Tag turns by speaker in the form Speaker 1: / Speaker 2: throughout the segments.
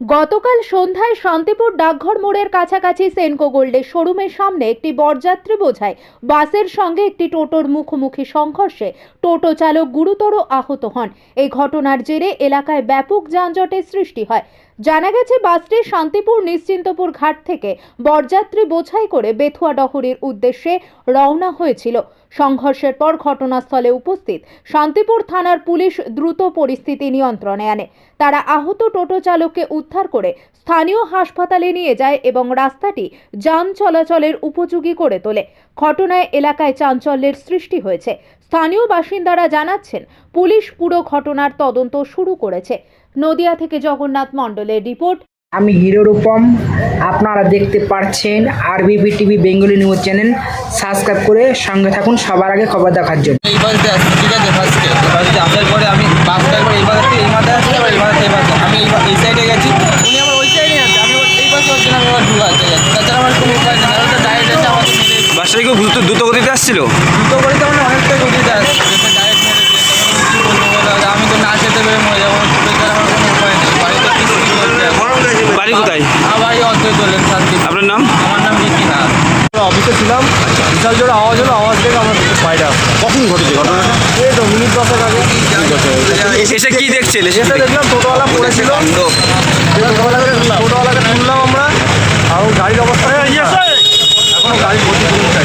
Speaker 1: গতকাল সন্ধ্যায় শান্তিপুর ডাকঘর মোড়ের কাছাকাছি সেনকো গোল্ডের শোরুমের সামনে একটি বরযাত্রী বোঝায়। বাসের সঙ্গে একটি টোটোর মুখোমুখি সংঘর্ষে টোটো চালক গুরুতর আহত হন। এই ঘটনার জেরে এলাকায় ব্যাপক যানজটের সৃষ্টি হয়। জানা গেছে বাসটি শান্তিপুর নিশ্চিন্তপুর ঘাট থেকে বরযাত্রী বোঝাই করে বেথুয়া ডহরির উদ্দেশ্যে রওনা হয়েছিল। সংঘর্ষের পর ঘটনাস্থলে উপস্থিত শান্তিপুর থানার পুলিশ দ্রুত পরিস্থিতি নিয়ন্ত্রণে আনে। তারা আহত টোটো চালককে উদ্ধার করে স্থানীয় হাসপাতালে নিয়ে যায় এবং রাস্তাটি যান চলাচলের উপযোগী করে তোলে। ঘটনায় এলাকায় চাঞ্চল্যের সৃষ্টি হয়েছে। স্থানীয় বাসিন্দারা জানাচ্ছেন, পুলিশ পুরো ঘটনার তদন্ত শুরু করেছে। নদিয়া থেকে জগন্নাথ মণ্ডলের রিপোর্ট।
Speaker 2: আমি হিরো রূপম আপনারা দেখতে পাচ্ছেন RBP TV Bengali news channel subscribe করে সঙ্গে থাকুন সবার আগে খবর দেখার জন্য।
Speaker 3: এই বাসে আসছি ঠিক আছে ফার্স্টে ফার্স্টে আসার পরে আমি বাসটা একবার এই বাসে এই মাথায় আসছি আবার এই মাথায় এই বাসে আমি এই সাইডে গেছি উনি আবার ওই সাইডে আছে আমি এই বাসে হচ্ছে আমি আবার দু বাসে তাছাড়া আমার কোনো উপায় নেই নাহলে তো ডাইরেক্ট এসে আমাকে
Speaker 4: বাসটা কি দ্রুত দ্রুত গতিতে আসছিল?
Speaker 3: দুটো করে তো অনেকটাই গতিতে বাড়ি কোথায়? আপনার
Speaker 4: নাম?
Speaker 3: আমার নাম রিকি নাথ
Speaker 5: অফিসে ছিলাম বিশাল জোরে আওয়াজ হলো আওয়াজ দেখে আমার বাইরে আসলাম কখন ঘটেছে ঘটনাটা? তো মিনিট দশেক আগে।
Speaker 3: এসে
Speaker 4: কি দেখছিল এসে দেখলাম
Speaker 5: টোটোওয়ালা পড়েছিল।
Speaker 4: টোটোওয়ালাকে
Speaker 5: টোটোওয়ালাকে তুললাম আমরা। আর গাড়ির অবস্থা এখনও গাড়ি ভর্তি করতে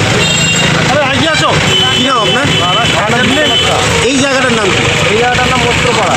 Speaker 6: এই জায়গাটার নাম কি?
Speaker 5: এই জায়গাটার নাম মস্ত্রপাড়া